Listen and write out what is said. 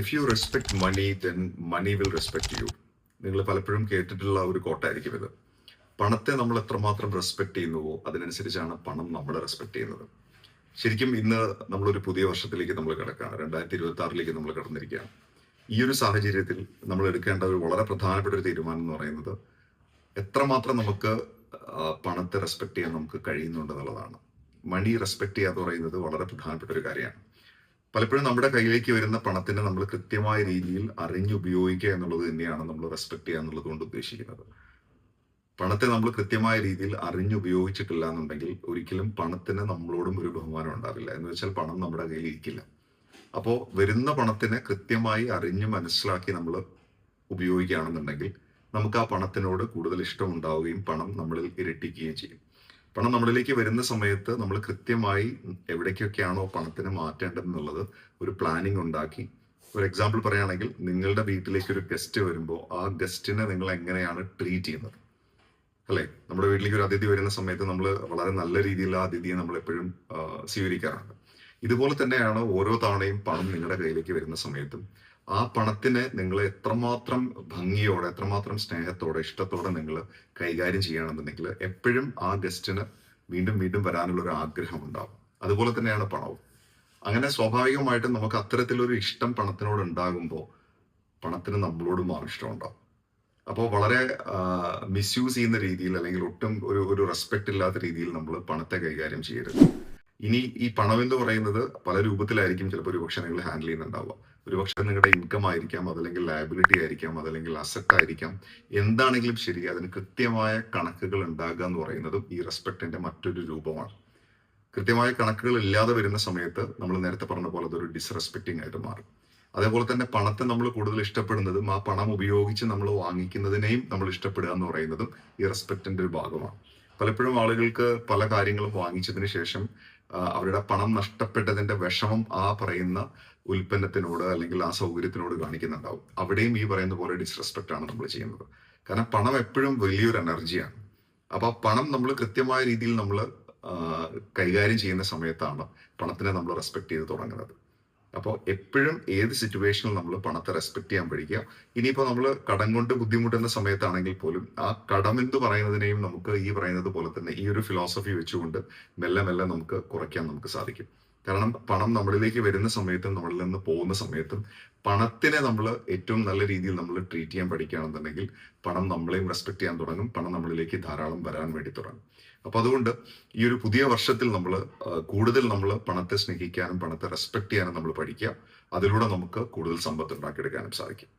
If you respect money then money will respect you നിങ്ങൾ പലപ്പോഴും കേട്ടിട്ടുള്ള ഒരു കോട്ടായിരിക്കും ഇത്. പണത്തെ നമ്മൾ എത്രമാത്രം റെസ്പെക്ട് ചെയ്യുന്നുവോ അതിനനുസരിച്ചാണ് പണം നമ്മളെ റെസ്പെക്ട് ചെയ്യുന്നത്. ശരിക്കും ഇന്ന് നമ്മളൊരു പുതിയ വർഷത്തിലേക്ക് നമ്മൾ കിടക്കുകയാണ്. രണ്ടായിരത്തി ഇരുപത്തി ആറിലേക്ക് നമ്മൾ കടന്നിരിക്കുകയാണ്. ഈ ഒരു സാഹചര്യത്തിൽ നമ്മൾ എടുക്കേണ്ട ഒരു വളരെ പ്രധാനപ്പെട്ട ഒരു തീരുമാനം എന്ന് പറയുന്നത് എത്രമാത്രം നമുക്ക് പണത്തെ റെസ്പെക്ട് ചെയ്യാൻ നമുക്ക് കഴിയുന്നുണ്ട് എന്നുള്ളതാണ്. മണി റെസ്പെക്ട് ചെയ്യുക എന്ന് പറയുന്നത് വളരെ പ്രധാനപ്പെട്ട ഒരു കാര്യമാണ്. പലപ്പോഴും നമ്മുടെ കയ്യിലേക്ക് വരുന്ന പണത്തിനെ നമ്മൾ കൃത്യമായ രീതിയിൽ അറിഞ്ഞുപയോഗിക്കുക എന്നുള്ളത് തന്നെയാണ് നമ്മൾ റെസ്പെക്ട് ചെയ്യുക എന്നുള്ളത് കൊണ്ട് ഉദ്ദേശിക്കുന്നത്. പണത്തെ നമ്മൾ കൃത്യമായ രീതിയിൽ അറിഞ്ഞുപയോഗിച്ചിട്ടില്ല എന്നുണ്ടെങ്കിൽ ഒരിക്കലും പണത്തിന് നമ്മളോടും ഒരു ബഹുമാനം ഉണ്ടാവില്ല. എന്ന് വെച്ചാൽ പണം നമ്മുടെ കയ്യിൽ ഇരിക്കില്ല അപ്പോൾ വരുന്ന പണത്തിനെ കൃത്യമായി അറിഞ്ഞു മനസ്സിലാക്കി നമ്മൾ ഉപയോഗിക്കുകയാണെന്നുണ്ടെങ്കിൽ നമുക്ക് ആ പണത്തിനോട് കൂടുതൽ ഇഷ്ടമുണ്ടാവുകയും പണം നമ്മളിൽ ഇരട്ടിക്കുകയും ചെയ്യും. പണം നമ്മളിലേക്ക് വരുന്ന സമയത്ത് നമ്മൾ കൃത്യമായി എവിടേക്കൊക്കെയാണോ പണത്തിന് മാറ്റേണ്ടതെന്നുള്ളത് ഒരു പ്ലാനിങ് ഉണ്ടാക്കി. ഒരു എക്സാമ്പിൾ പറയുകയാണെങ്കിൽ നിങ്ങളുടെ വീട്ടിലേക്ക് ഒരു ഗസ്റ്റ് വരുമ്പോൾ ആ ഗസ്റ്റിനെ നിങ്ങൾ എങ്ങനെയാണ് ട്രീറ്റ് ചെയ്യുന്നത്? അല്ലെ? നമ്മുടെ വീട്ടിലേക്ക് ഒരു അതിഥി വരുന്ന സമയത്ത് നമ്മൾ വളരെ നല്ല രീതിയിൽ ആ അതിഥിയെ നമ്മൾ എപ്പോഴും സ്വീകരിക്കാറുണ്ട്. ഇതുപോലെ തന്നെയാണ് ഓരോ തവണയും പണം നിങ്ങളുടെ കയ്യിലേക്ക് വരുന്ന സമയത്തും. ആ പണത്തിനെ നിങ്ങൾ എത്രമാത്രം ഭംഗിയോടെ എത്രമാത്രം സ്നേഹത്തോടെ ഇഷ്ടത്തോടെ നിങ്ങൾ കൈകാര്യം ചെയ്യുകയാണെന്നുണ്ടെങ്കിൽ എപ്പോഴും ആ ഗസ്റ്റിന് വീണ്ടും വീണ്ടും വരാനുള്ള ഒരു ആഗ്രഹം ഉണ്ടാവും. അതുപോലെ തന്നെയാണ് പണവും. അങ്ങനെ സ്വാഭാവികമായിട്ടും നമുക്ക് അത്തരത്തിലൊരു ഇഷ്ടം പണത്തിനോട് ഉണ്ടാകുമ്പോൾ പണത്തിന് നമ്മളോടും ഇഷ്ടം ഉണ്ടാവും. അപ്പോൾ വളരെ മിസ്യൂസ് ചെയ്യുന്ന രീതിയിൽ അല്ലെങ്കിൽ ഒട്ടും ഒരു ഒരു റെസ്പെക്ട് ഇല്ലാത്ത രീതിയിൽ നമ്മൾ പണത്തെ കൈകാര്യം ചെയ്യരുത്. ഇനി ഈ പണം എന്ന് പറയുന്നത് പല രൂപത്തിലായിരിക്കും ചിലപ്പോൾ ഒരു പക്ഷേ നിങ്ങൾ ഹാൻഡിൽ ചെയ്യുന്നുണ്ടാവുക. ഒരുപക്ഷെ നിങ്ങളുടെ ഇൻകം ആയിരിക്കാം അതല്ലെങ്കിൽ ലയബിലിറ്റി ആയിരിക്കാം അതല്ലെങ്കിൽ അസറ്റ് ആയിരിക്കാം. എന്താണെങ്കിലും ശരി അതിന് കൃത്യമായ കണക്കുകൾ ഉണ്ടാകുക എന്ന് പറയുന്നതും ഈ റെസ്പെക്റ്റിന്റെ മറ്റൊരു രൂപമാണ്. കൃത്യമായ കണക്കുകൾ ഇല്ലാതെ വരുന്ന സമയത്ത് നമ്മൾ നേരത്തെ പറഞ്ഞ പോലെ അതൊരു ഡിസ്റെസ്പെക്റ്റിംഗ് ആയിട്ട് മാറും. അതേപോലെ തന്നെ പണത്തെ നമ്മൾ കൂടുതൽ ഇഷ്ടപ്പെടുന്നതും ആ പണം ഉപയോഗിച്ച് നമ്മൾ വാങ്ങിക്കുന്നതിനെയും നമ്മൾ ഇഷ്ടപ്പെടുക എന്ന് പറയുന്നതും ഈ റെസ്പെക്റ്റിന്റെ ഒരു ഭാഗമാണ്. പലപ്പോഴും ആളുകൾക്ക് പല കാര്യങ്ങളും വാങ്ങിച്ചതിന് ശേഷം അവരുടെ പണം നഷ്ടപ്പെട്ടതിന്റെ വിഷമം ആ പറയുന്ന ഉൽപ്പന്നത്തിനോട് അല്ലെങ്കിൽ ആ സൗകര്യത്തിനോട് കാണിക്കുന്നുണ്ടാവും. അവിടെയും ഈ പറയുന്ന പോലെ ഡിസ്റെസ്പെക്റ്റ് ആണ് നമ്മൾ ചെയ്യുന്നത്. കാരണം പണം എപ്പോഴും വലിയൊരു എനർജിയാണ് അപ്പൊ ആ പണം നമ്മൾ കൃത്യമായ രീതിയിൽ നമ്മൾ കൈകാര്യം ചെയ്യുന്ന സമയത്താണ് പണത്തിനെ നമ്മൾ റെസ്പെക്ട് ചെയ്ത് തുടങ്ങുന്നത്. അപ്പോൾ എപ്പോഴും ഏത് സിറ്റുവേഷനിൽ നമ്മൾ പണത്തെ റെസ്പെക്ട് ചെയ്യാൻ പഠിക്കുക. ഇനിയിപ്പോൾ നമ്മൾ കടം കൊണ്ട് ബുദ്ധിമുട്ടുന്ന സമയത്താണെങ്കിൽ പോലും ആ കടം എന്ന് പറയുന്നതിനെയും നമുക്ക് ഈ പറയുന്നത് പോലെ തന്നെ ഈ ഒരു ഫിലോസഫി വെച്ചുകൊണ്ട് മെല്ലെ മെല്ലെ നമുക്ക് കുറയ്ക്കാൻ നമുക്ക് സാധിക്കും. കാരണം പണം നമ്മളിലേക്ക് വരുന്ന സമയത്തും നമ്മളിൽ നിന്ന് പോകുന്ന സമയത്തും പണത്തിനെ നമ്മൾ ഏറ്റവും നല്ല രീതിയിൽ നമ്മൾ ട്രീറ്റ് ചെയ്യാൻ പഠിക്കുകയാണെന്നുണ്ടെങ്കിൽ പണം നമ്മളെയും റെസ്പെക്ട് ചെയ്യാൻ തുടങ്ങും. പണം നമ്മളിലേക്ക് ധാരാളം വരാൻ വേണ്ടി തുടങ്ങും. അപ്പൊ അതുകൊണ്ട് ഈ ഒരു പുതിയ വർഷത്തിൽ നമ്മൾ കൂടുതൽ നമ്മൾ പണത്തെ സ്നേഹിക്കാനും പണത്തെ റെസ്പെക്ട് ചെയ്യാനും നമ്മൾ പഠിക്കുക. അതിലൂടെ നമുക്ക് കൂടുതൽ സമ്പത്ത് ഉണ്ടാക്കിയെടുക്കാനും സാധിക്കും.